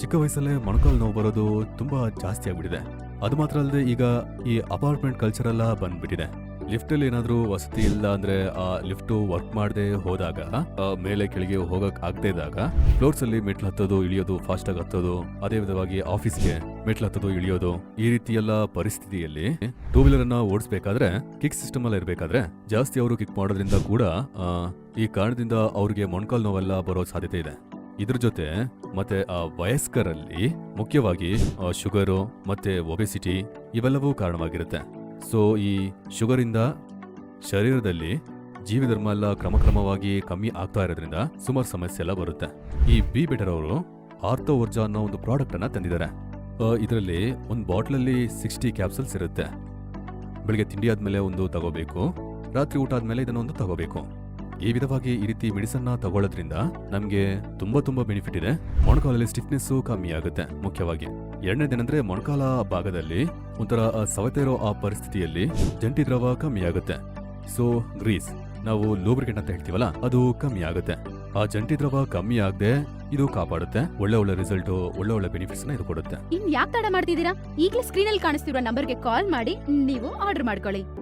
ಚಿಕ್ಕ ವಯಸ್ಸಲ್ಲೇ ಮೊಣಕಾಲು ನೋವು ಬರೋದು ತುಂಬಾ ಜಾಸ್ತಿ ಆಗ್ಬಿಟ್ಟಿದೆ. ಅದು ಮಾತ್ರ ಅಲ್ಲದೆ ಈಗ ಈ ಅಪಾರ್ಟ್ಮೆಂಟ್ ಕಲ್ಚರ್ ಎಲ್ಲ ಬಂದ್ಬಿಟ್ಟಿದೆ. ಲಿಫ್ಟ್ ಅಲ್ಲಿ ಏನಾದ್ರೂ ವಸತಿ ಇಲ್ಲ ಅಂದ್ರೆ ಆ ಲಿಫ್ಟ್ ವರ್ಕ್ ಮಾಡದೆ ಹೋದಾಗ ಮೇಲೆ ಕೆಳಗೆ ಹೋಗಕ್ ಆಗದೆ ಇದ್ದಾಗ ಫ್ಲೋರ್ಸ್ ಅಲ್ಲಿ ಮೆಟ್ಲು ಹತ್ತೋದು, ಇಳಿಯೋದು ಫಾಸ್ಟ್ ಆಗಿ ಹತ್ತೋದು, ಅದೇ ವಿಧವಾಗಿ ಆಫೀಸ್ಗೆ ಮೆಟ್ಲು ಹತ್ತೋದು, ಇಳಿಯೋದು, ಈ ರೀತಿ ಎಲ್ಲ ಪರಿಸ್ಥಿತಿಯಲ್ಲಿ ಟೂ ವೀಲರ್ ಅನ್ನ ಓಡಿಸಬೇಕಾದ್ರೆ, ಕಿಕ್ ಸಿಸ್ಟಮ್ ಅಲ್ಲಿ ಇರಬೇಕಾದ್ರೆ, ಜಾಸ್ತಿ ಅವರು ಕಿಕ್ ಮಾಡೋದ್ರಿಂದ ಕೂಡ ಈ ಕಾರಣದಿಂದ ಅವ್ರಿಗೆ ಮೊಣಕಾಲು ನೋವೆಲ್ಲ ಬರೋ ಸಾಧ್ಯತೆ ಇದೆ. ಇದ್ರ ಜೊತೆ ಮತ್ತೆ, ಆ, ವಯಸ್ಕರಲ್ಲಿ ಮುಖ್ಯವಾಗಿ ಶುಗರು ಮತ್ತೆ ಒಬೆಸಿಟಿ ಇವೆಲ್ಲವೂ ಕಾರಣವಾಗಿರುತ್ತೆ. ಸೊ, ಈ ಶುಗರಿಂದ ಶರೀರದಲ್ಲಿ ಜೀವಧರ್ಮ ಎಲ್ಲ ಕ್ರಮಕ್ರಮವಾಗಿ ಕಮ್ಮಿ ಆಗ್ತಾ ಇರೋದ್ರಿಂದ ಸುಮಾರು ಸಮಸ್ಯೆ ಎಲ್ಲ ಬರುತ್ತೆ. ಈ ಬಿ ಬೆಟರ್ ಅವರು ಆರ್ಥೋ ಅನ್ನೋ ಒಂದು ಪ್ರಾಡಕ್ಟ್ ಅನ್ನ ತಂದಿದ್ದಾರೆ. ಇದರಲ್ಲಿ ಒಂದು ಬಾಟ್ಲಲ್ಲಿ ಸಿಕ್ಸ್ಟಿ ಕ್ಯಾಪ್ಸಲ್ಸ್ ಇರುತ್ತೆ. ಬೆಳಿಗ್ಗೆ ತಿಂಡಿ ಆದ್ಮೇಲೆ ಒಂದು ತಗೋಬೇಕು, ರಾತ್ರಿ ಊಟ ಆದ್ಮೇಲೆ ಇದನ್ನೊಂದು ತಗೋಬೇಕು. ಈ ವಿಧವಾಗಿ ಈ ರೀತಿ ಮೆಡಿಸನ್ನ ತಗೊಳ್ಳೋದ್ರಿಂದ ನಮ್ಗೆ ತುಂಬಾ ತುಂಬಾ ಬೆನಿಫಿಟ್ ಇದೆ. ಮೊಣಕಾಲಲ್ಲಿ ಸ್ಟಿಫ್ನೆಸ್ ಕಮ್ಮಿ ಆಗುತ್ತೆ, ಮುಖ್ಯವಾಗಿ. ಎರಡನೇದೇನೆಂದ್ರೆ ಮೊಣಕಾಲ ಭಾಗದಲ್ಲಿ ಒಂಥರ ಸವತೆ ಇರೋ ಆ ಪರಿಸ್ಥಿತಿಯಲ್ಲಿ ಜಂಟಿ ದ್ರವ ಕಮ್ಮಿ ಆಗುತ್ತೆ. ಸೊ, ಗ್ರೀಸ್, ನಾವು ಲೂಬ್ರಿಕೆಂಟ್ ಅಂತ ಹೇಳ್ತೀವಲ್ಲ, ಅದು ಕಮ್ಮಿ ಆಗುತ್ತೆ. ಆ ಜಂಟಿ ದ್ರವ ಕಮ್ಮಿ ಆಗದೆ ಇದು ಕಾಪಾಡುತ್ತೆ, ಒಳ್ಳೆ ಒಳ್ಳೆ ರಿಸಲ್ಟ್, ಒಳ್ಳೆ ಒಳ್ಳೆ ಬೆನಿಫಿಟ್ಸ್ ಇದು ಕೊಡುತ್ತೆ. ಇನ್ ಯಾಕೆ ತಡ ಮಾಡ್ತಿದ್ದೀರಾ? ಈಗಲೇ ಸ್ಕ್ರೀನ್ ಅಲ್ಲಿ ಕಾಣಿಸ್ತಿರೋ ನಂಬರ್ಗೆ ಕಾಲ್ ಮಾಡಿ, ನೀವು ಆರ್ಡರ್ ಮಾಡ್ಕೊಳ್ಳಿ.